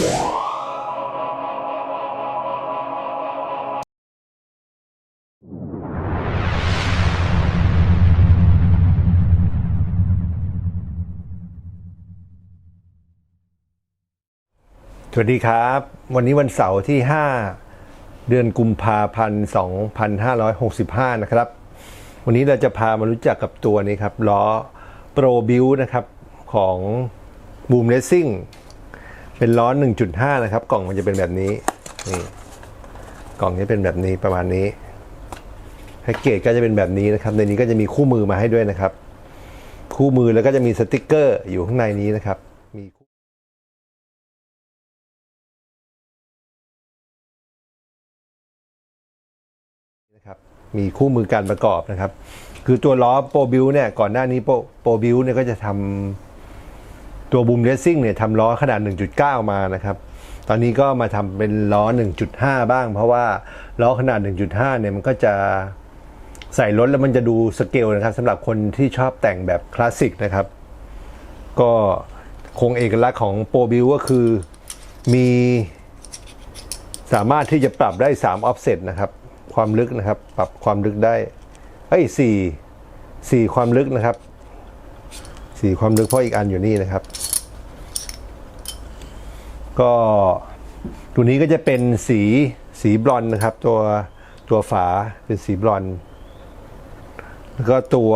สวัสดีครับ วันนี้วันเสาร์ที่ 5 เดือนกุมภาพันธ์ 2565 นะครับ วันนี้เราจะพามารู้จักกับตัวนี้ครับล้อ Pro Build นะครับของ Boom Racing เป็นล้อ1.5 นะครับ กล่องมันจะเป็นแบบนี้นี่กล่องจะเป็นแบบนี้ประมาณนี้แพ็กเกจก็จะเป็นแบบนี้นะครับ ในนี้ก็จะมีคู่มือมาให้ด้วยนะครับ คู่มือแล้วก็จะมีสติกเกอร์อยู่ข้างในนี้นะครับมีนะครับมีคู่มือการประกอบนะครับ คือตัวล้อโปรบิวเนี่ยก่อนหน้านี้โปรโปรบิวเนี่ยก็จะทำ ตัวบูมเรซซิ่งเนี่ยทำล้อขนาด 1.9 มานะครับ ตอนนี้ก็มาทำเป็นล้อ 1.5 บ้าง เพราะว่าล้อขนาด 1.5 เนี่ยมันก็จะใส่รถแล้วมันจะดูสเกลนะครับสำหรับคนที่ชอบแต่งแบบคลาสสิกนะครับ ก็คงเอกลักษณ์ของโปรบิวก็คือมีสามารถที่จะปรับได้ 3 offset นะครับ ความลึกนะครับ ปรับความลึกได้เอ้ยสี่สี่ความลึกนะครับสี่ความลึกเพราะอีกอันอยู่นี่นะครับ ก็ตัวนี้ก็จะเป็นสีสีบลอนนะครับ ตัวตัวฝาเป็นสีบลอนแล้วก็ตัว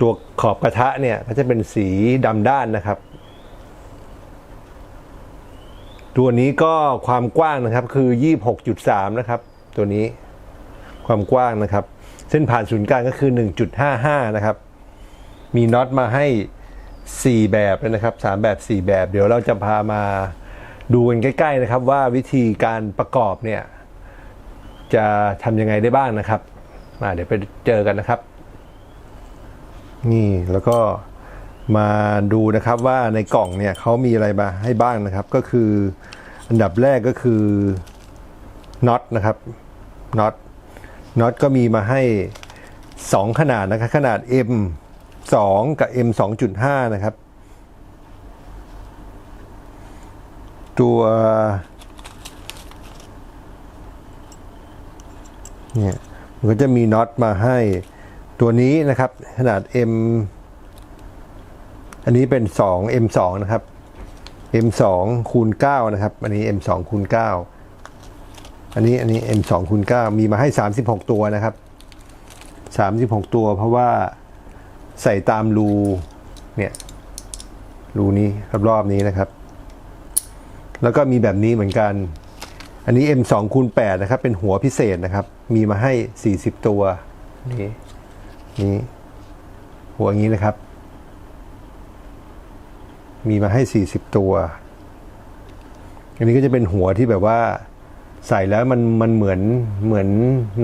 ตัวขอบกระทะเนี่ยก็จะเป็นสีดำด้านนะครับ ตัวนี้ก็ความกว้างนะครับคือ 26.3 นะครับ ตัวนี้ความกว้างนะครับ เส้นผ่านศูนย์กลางก็คือ 1.55 นะครับ มีน็อตมาให้ 4 แบบเลยนะครับ 3 แบบ 4 แบบ เดี๋ยวเราจะพามาดูกันใกล้ๆนะครับ ว่าวิธีการประกอบเนี่ยจะทำยังไงได้บ้างนะครับมาเดี๋ยวไปเจอกันนะครับ นี่แล้วก็มาดูนะครับว่าในกล่องเนี่ยเขามีอะไรมาให้บ้างนะครับ ก็คืออันดับแรกก็คือน็อตนะครับน็อตน็อตก็มีมาให้ 2 ขนาดนะครับขนาด M 2 กับ M 2.5 นะครับ ตัวเนี่ยมันก็จะมีน็อตมาให้ตัวนี้นะครับ ขนาด M อันนี้เป็น 2 M2 นะครับ M2 คูณ9นะครับ อันนี้ M2 คูณ9อันนี้อันนี้ M2 คูณ9มีมาให้ 36 ตัวนะครับ 36 ตัวเพราะว่า ใส่ตามรูเนี่ยรูนี้รอบๆนี้นะครับ แล้วก็มีแบบนี้เหมือนกัน อันนี้ M2 คูณ8นะครับ เป็นหัวพิเศษนะครับ มีมาให้ 40 ตัวนี่นี่หัวอย่างนี้นะครับ มีมาให้ 40 ตัว อันนี้ก็จะเป็นหัวที่แบบว่าใส่แล้วมันมันเหมือนเหมือน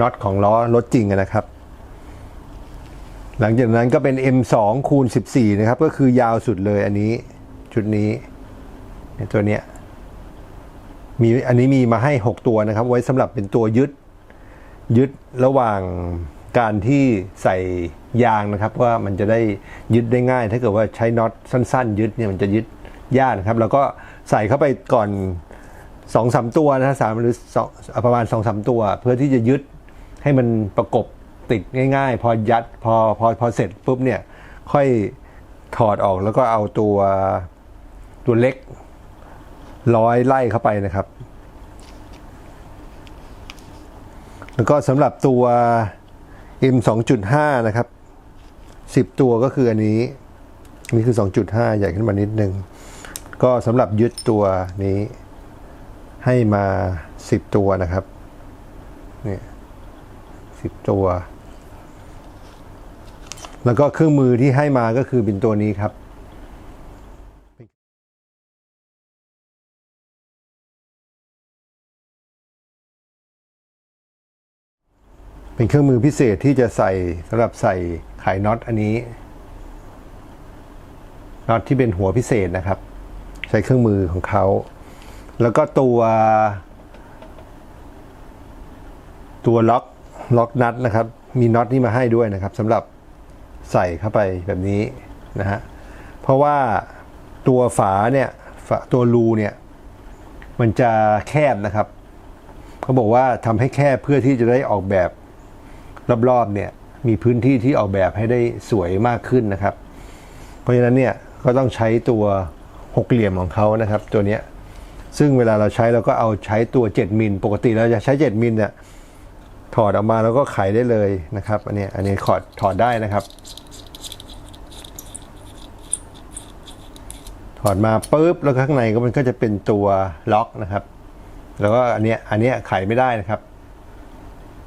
น็อตของล้อรถจริงนะครับ หลังจากนั้นก็เป็น M2 คูณ 14 นะครับ ก็คือยาวสุดเลยอันนี้ชุดนี้เนี่ยตัวเนี้ยมีอันนี้มีมาให้ 6 ตัวนะครับ ไว้สำหรับเป็นตัวยึดยึดระหว่างการที่ใส่ยางนะครับ ว่ามันจะได้ยึดได้ง่าย ถ้าเกิดว่าใช้น็อตสั้น ๆ ยึดเนี่ยมันจะยึดยากนะครับ แล้วก็ใส่เข้าไปก่อนสองสามตัวนะสามหรือสองประมาณสองสามตัว เพื่อที่จะยึดให้มันประกบ ติดง่าย ๆ พอยัดพอพอพอเสร็จปุ๊บเนี่ยค่อยถอดออกแล้วก็เอาตัวตัวเล็กร้อยไล่เข้าไปนะครับ แล้วก็สำหรับตัว M 2.5 นะครับ 10 ตัวก็คืออันนี้นนี้คือ 2.5 ใหญ่ขึ้นมานิดนึง ก็สำหรับยึดตัวนี้ให้มา 10 ตัวนะครับ เนี่ย 10 ตัว แล้วก็เครื่องมือที่ให้มาก็คือเป็นตัวนี้ครับเป็นเครื่องมือพิเศษที่จะใส่สำหรับใส่ไขน็อตอันนี้น็อตที่เป็นหัวพิเศษนะครับ ใช้เครื่องมือของเขา แล้วก็ตัว ตัวล็อกล็อกนัทนะครับ มีน็อตนี้มาให้ด้วยนะครับสำหรับ ใส่เข้าไปแบบนี้นะฮะ เพราะว่าตัวฝาเนี่ยฝาตัวรูเนี่ยมันจะแคบนะครับเขาบอกว่าทำให้แคบเพื่อที่จะได้ออกแบบรอบๆเนี่ยมีพื้นที่ที่ออกแบบให้ได้สวยมากขึ้นนะครับ เพราะฉะนั้นเนี่ยก็ต้องใช้ตัวหกเหลี่ยมของเขานะครับ ตัวเนี้ยซึ่งเวลาเราใช้เราก็เอาใช้ตัว 7มิลปกติเราจะใช้ 7มิลเนี่ย ถอดออกมาแล้วก็ไขได้เลยนะครับ อันนี้อันนี้ถอดถอดได้นะครับ ถอดมาปุ๊บแล้วข้างในก็มันก็จะเป็นตัวล็อกนะครับ แล้วก็อันนี้อันนี้ไขไม่ได้นะครับ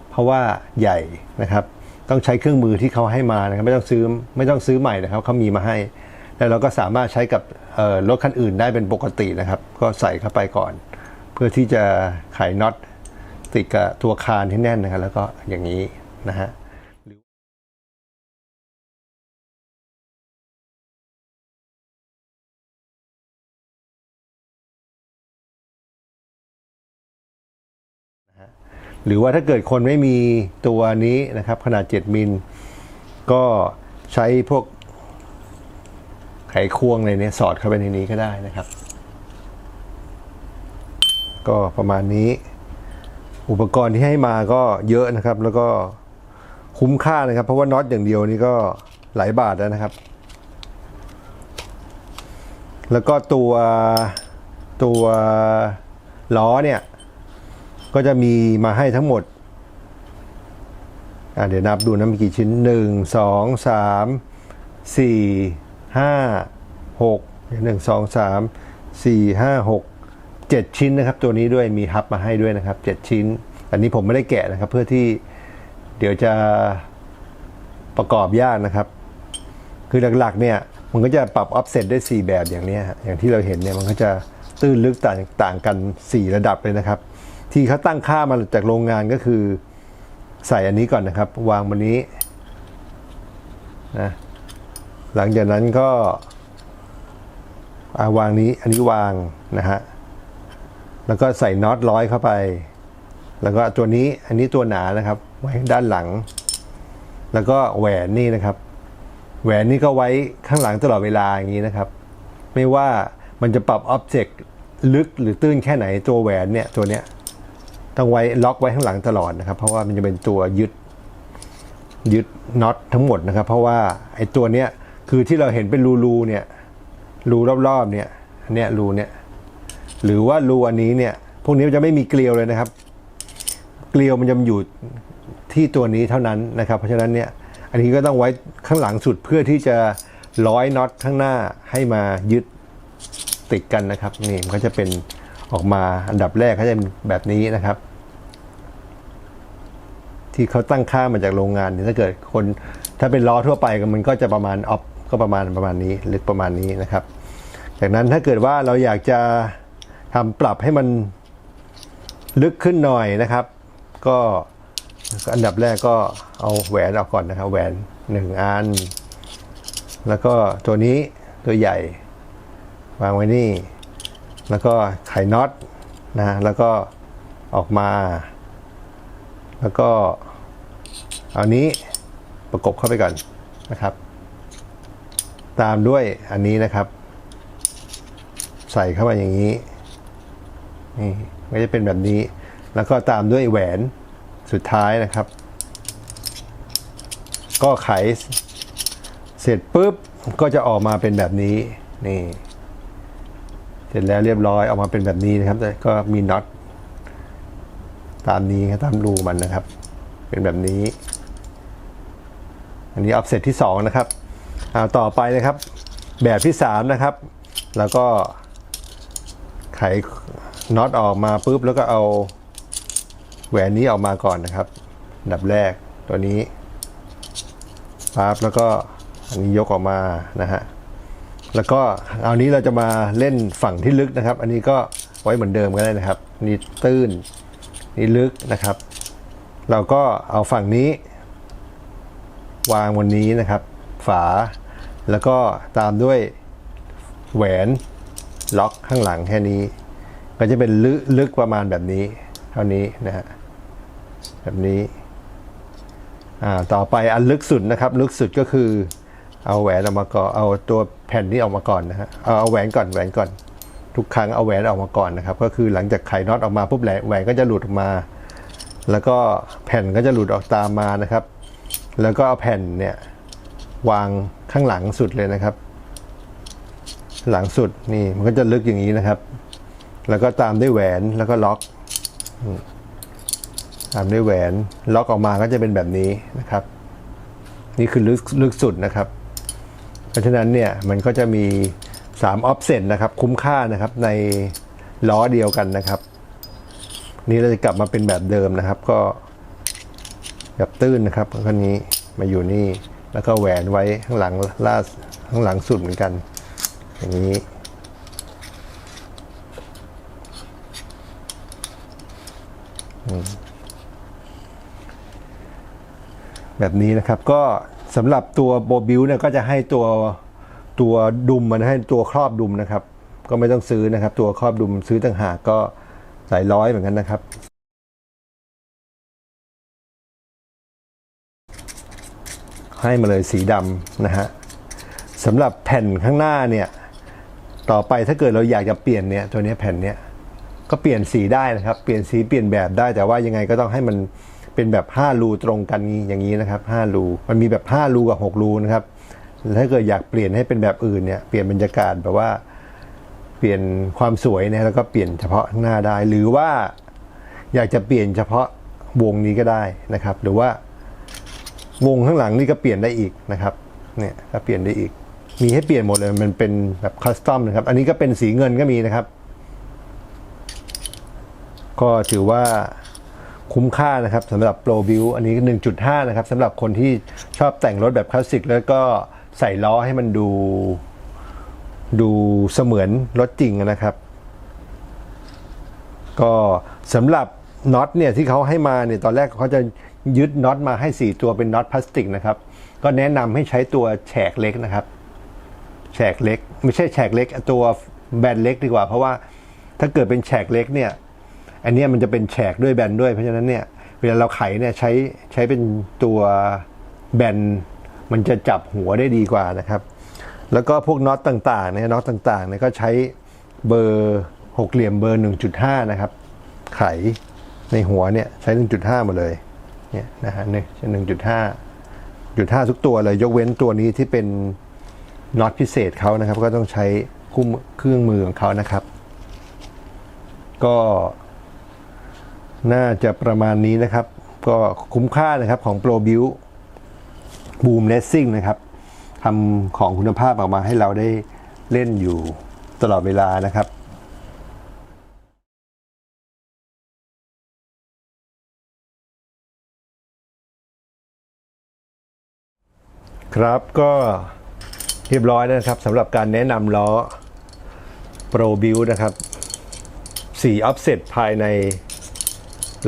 เพราะว่าใหญ่นะครับ ต้องใช้เครื่องมือที่เขาให้มานะครับ ไม่ต้องซื้อไม่ต้องซื้อใหม่นะครับเขามีมาให้ แล้วเราก็สามารถใช้กับรถคันอื่นได้เป็นปกตินะครับ ก็ใส่เข้าไปก่อน เพื่อที่จะไขน็อต ติดกับตัวคานที่แน่นนะครับแล้วก็อย่างนี้นะฮะหรือว่าถ้าเกิดคนไม่มีตัวนี้นะครับ ขนาด 7 มิล ก็ใช้พวกไขควงอะไรเนี่ยสอดเข้าไปในนี้ก็ได้นะครับ ก็ประมาณนี้ อุปกรณ์ที่ให้มาก็เยอะนะครับ แล้วก็คุ้มค่านะครับ เพราะว่าน็อตอย่างเดียวนี่ก็หลายบาทแล้วนะครับ แล้วก็ตัวตัวล้อเนี่ย ก็จะมีมาให้ทั้งหมดอะเดี๋ยวนับดูนะมีกี่ชิ้นหนึ่งสองสามสี่ห้า หกหนึ่งสองสามสี่ห้าหกเจ็ดชิ้นนะครับ ตัวนี้ด้วยมีฮับมาให้ด้วยนะครับเจ็ดชิ้น อันนี้ผมไม่ได้แกะนะครับ เพื่อที่เดี๋ยวจะประกอบยากนะครับ คือหลักๆเนี่ยมันก็จะปรับออฟเซตได้ 4 แบบอย่างนี้อย่างที่เราเห็นเนี่ยมันก็จะตื้นลึกต่างต่างกัน 4 ระดับเลยนะครับ ที่เขาตั้งค่ามาจากโรงงานก็คือใส่อันนี้ก่อนนะครับ วางบนนี้นะหลังจากนั้นก็าวางนี้อันนี้วางนะฮะ แล้วก็ใส่น็อตร้อยเข้าไป แล้วก็ตัวนี้อันนี้ตัวหนานะครับ ไว้ด้านหลัง แล้วก็แหวนนี่นะครับ แหวนนี่ก็ไว้ข้างหลังตลอดเวลาอย่างนี้นะครับ ไม่ว่ามันจะปรับอ็อบเจกต์ลึกหรือตื้นแค่ไหนตัวแหวนเนี่ยตัวเนี้ยต้องไว้ล็อกไว้ข้างหลังตลอดนะครับ เพราะว่ามันจะเป็นตัวยึดยึดน็อตทั้งหมดนะครับ เพราะว่าไอ้ตัวเนี้ยคือที่เราเห็นเป็นรูๆเนี่ยรูรอบๆเนี่ยอันเนี้ยรูเนี่ย หรือว่ารูอันนี้เนี่ย พวกนี้มันจะไม่มีเกลียวเลยนะครับ เกลียวมันจะอยู่ที่ตัวนี้เท่านั้นนะครับ เพราะฉะนั้นเนี่ย อันนี้ก็ต้องไว้ข้างหลังสุดเพื่อที่จะร้อยน็อตข้างหน้าให้มายึดติดกันนะครับ นี่มันก็จะเป็นออกมาอันดับแรกเขาจะเป็นแบบนี้นะครับ ที่เขาตั้งค่ามาจากโรงงานถ้าเกิดคนถ้าเป็นล้อทั่วไปก็มันก็จะประมาณออฟก็ประมาณประมาณนี้ลึกประมาณนี้นะครับ จากนั้นถ้าเกิดว่าเราอยากจะ ทำปรับให้มันลึกขึ้นหน่อยนะครับ ก็อันดับแรกก็เอาแหวนออกก่อนนะครับ แหวนหนึ่งอัน แล้วก็ตัวนี้ตัวใหญ่ วางไว้นี่ แล้วก็ไขน็อตนะ แล้วก็ออกมา แล้วก็เอานี้ประกบเข้าไปก่อนนะครับ ตามด้วยอันนี้นะครับ ใส่เข้ามาอย่างนี้ นี่ก็จะเป็นแบบนี้ แล้วก็ตามด้วยแหวนสุดท้ายนะครับ ก็ไขเสร็จปุ๊บก็จะออกมาเป็นแบบนี้นี่เสร็จแล้วเรียบร้อยออกมาเป็นแบบนี้นะครับแต่ก็มีน็อตตามนี้ครับตามรูมันนะครับ เป็นแบบนี้ อันนี้ออฟเซตที่ 2 นะครับเอาต่อไปนะครับ แบบที่ 3 นะครับ แล้วก็ไข น็อตออกมาปุ๊บแล้วก็เอาแหวนนี้ออกมาก่อนนะครับดับแรกตัวนี้ปั๊บแล้วก็อันนี้ยกออกมานะฮะแล้วก็เอานี้เราจะมาเล่นฝั่งที่ลึกนะครับ อันนี้ก็ไว้เหมือนเดิมก็ได้นะครับ นี่ตื้นนี่ลึกนะครับ เราก็เอาฝั่งนี้ วางบนนี้นะครับ ฝา แล้วก็ตามด้วยแหวนล็อกข้างหลังแค่นี้ ก็จะเป็นลึกลึกประมาณแบบนี้ เท่านี้นะฮะแบบนี้อ่าต่อไปอันลึกสุดนะครับ ลึกสุดก็คือ เอาแหวนออกมาก่อนเอาตัวแผ่นนี้ออกมาก่อนนะฮะเอาเอาแหวนก่อนแหวนก่อน ทุกครั้งเอาแหวนออกมาก่อนนะครับ ก็คือหลังจากไขน็อตออกมาปุ๊บแหละแหวนก็จะหลุดออกมา แล้วก็แผ่นก็จะหลุดออกตามมานะครับ แล้วก็เอาแผ่นเนี่ยวางข้างหลังสุดเลยนะครับ หลังสุดนี่มันก็จะลึกอย่างนี้นะครับ แล้วก็ตามด้วยแหวนแล้วก็ล็อก ตามด้วยแหวนล็อกออกมาก็จะเป็นแบบนี้นะครับ นี่คือลึกลึกสุดนะครับ เพราะฉะนั้นเนี่ยมันก็จะมี3 offset นะครับ คุ้มค่านะครับในล้อเดียวกันนะครับ นี่เราจะกลับมาเป็นแบบเดิมนะครับ ก็แบบตื้นนะครับแล้วนี้มาอยู่นี่แล้วก็แหวนไว้ข้างหลังล่าข้างหลังสุดเหมือนกัน อย่างนี้ แบบนี้นะครับก็สำหรับตัวโบบิวเนี่ยก็จะให้ตัวตัวดุมมันให้ตัวครอบดุมนะครับ ก็ไม่ต้องซื้อนะครับ ตัวครอบดุมซื้อต่างหากก็หลายร้อยเหมือนกันนะครับ ให้มาเลยสีดำนะฮะสำหรับแผ่นข้างหน้าเนี่ย ต่อไปถ้าเกิดเราอยากจะเปลี่ยนเนี่ย ตัวนี้แผ่นเนี้ย ก็เปลี่ยนสีได้นะครับ เปลี่ยนสีเปลี่ยนแบบได้ แต่ว่ายังไงก็ต้องให้มันเป็นแบบ 5 รูตรงกันอย่างนี้นะครับ 5 รู มันมีแบบ 5 รูกับ 6 รูนะครับ ถ้าเกิดอยากเปลี่ยนให้เป็นแบบอื่นเนี่ย เปลี่ยนบรรยากาศแบบว่าเปลี่ยนความสวยนะแล้วก็เปลี่ยนเฉพาะข้างหน้าได้ หรือว่าอยากจะเปลี่ยนเฉพาะวงนี้ก็ได้นะครับ หรือว่าวงข้างหลังนี่ก็เปลี่ยนได้อีกนะครับ เนี่ยก็เปลี่ยนได้อีก มีให้เปลี่ยนหมดเลย มันเป็นแบบคัสตอมนะครับ อันนี้ก็เป็นสีเงินก็มีนะครับ ก็ถือว่าคุ้มค่านะครับสำหรับ Pro View อันนี้ 1.5 นะครับสำหรับคนที่ชอบแต่งรถแบบคลาสสิก แล้วก็ใส่ล้อให้มันดู ดูเสมือนรถจริงนะครับ ก็สำหรับน็อตเนี่ยที่เขาให้มาเนี่ยตอนแรกเขาจะยึดน็อตมาให้ 4 ตัวเป็นน็อตพลาสติกนะครับ ก็แนะนำให้ใช้ตัวแฉกเล็กนะครับ แฉกเล็ก ไม่ใช่แฉกเล็กตัวแบนเล็กดีกว่า เพราะว่าถ้าเกิดเป็นแฉกเล็กเนี่ย อันนี้มันจะเป็นแฉกด้วยแบนด้วย เพราะฉะนั้นเนี่ยเวลาเราไขเนี่ยใช้ใช้เป็นตัวแบนมันจะจับหัวได้ดีกว่านะครับ แล้วก็พวกน็อตต่างๆเนี่ยน็อตต่างๆเนี่ยก็ใช้เบอร์หกเหลี่ยมเบอร์ 1.5 นะครับ ไขในหัวเนี่ยใช้ 1.5 หมดเลยเนี่ยนะฮะเนี่ยใช้1.5จุด5ทุกตัวเลย ยกเว้นตัวนี้ที่เป็นน็อตพิเศษเขานะครับ ก็ต้องใช้คู่มือเครื่องมือของเขานะครับ ก็ น่าจะประมาณนี้นะครับ ก็คุ้มค่านะครับของ Pro b u i l Boom Racing นะครับทำของคุณภาพออกมาให้เราได้เล่นอยู่ตลอดเวลานะครับครับก็เรียบร้อยนะครับสำหรับการแนะนำล้อ Pro Build นะครับ 4 offset ภายใน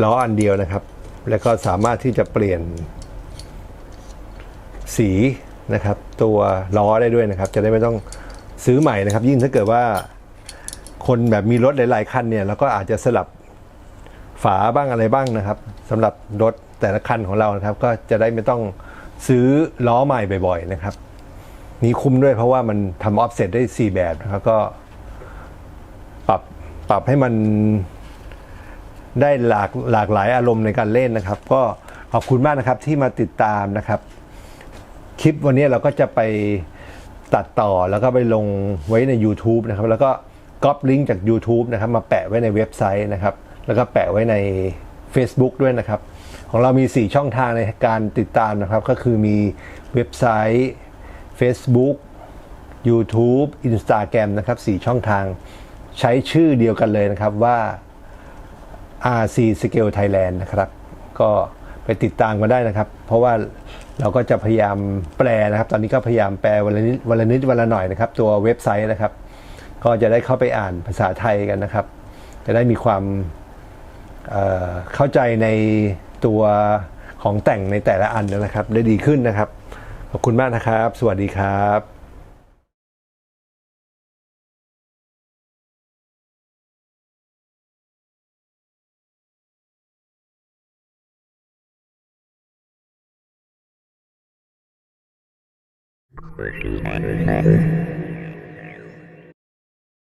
ล้ออันเดียวนะครับ แล้วก็สามารถที่จะเปลี่ยนสีนะครับ ตัวล้อได้ด้วยนะครับ จะได้ไม่ต้องซื้อใหม่นะครับ ยิ่งถ้าเกิดว่าคนแบบมีรถหลาย ๆ คันเนี่ยเราก็อาจจะสลับฝาบ้างอะไรบ้างนะครับสำหรับรถแต่ละคันของเรานะครับ ก็จะได้ไม่ต้องซื้อล้อใหม่บ่อย ๆ นะครับ นี้คุ้มด้วยเพราะว่ามันทำออฟเซตได้ 4 แบบนะครับก็ปรับปรับให้มัน ได้หลากหลากหลายอารมณ์ในการเล่นนะครับ ก็ขอบคุณมากนะครับที่มาติดตามนะครับ คลิปวันนี้เราก็จะไปตัดต่อแล้วก็ไปลงไว้ใน YouTube นะครับ แล้วก็ก๊อปลิงก์จาก YouTube นะครับ มาแปะไว้ในเว็บไซต์นะครับ แล้วก็แปะไว้ใน Facebook ด้วยนะครับ ของเรามี 4 ช่องทางในการติดตามนะครับ ก็คือมีเว็บไซต์ Facebook YouTube Instagram นะครับ 4 ช่องทางใช้ชื่อเดียวกันเลยนะครับว่า RC Scale Thailand นะครับ ก็ไปติดตามกันได้นะครับ เพราะว่าเราก็จะพยายามแปลนะครับ ตอนนี้ก็พยายามแปลวันละนิดวันละนิดวันละหน่อยนะครับ ตัวเว็บไซต์นะครับ ก็จะได้เข้าไปอ่านภาษาไทยกันนะครับ จะได้มีความเเข้าใจในตัวของแต่งในแต่ละอันนะครับ ได้ดีขึ้นนะครับ ขอบคุณมากนะครับ สวัสดีครับ Where she had her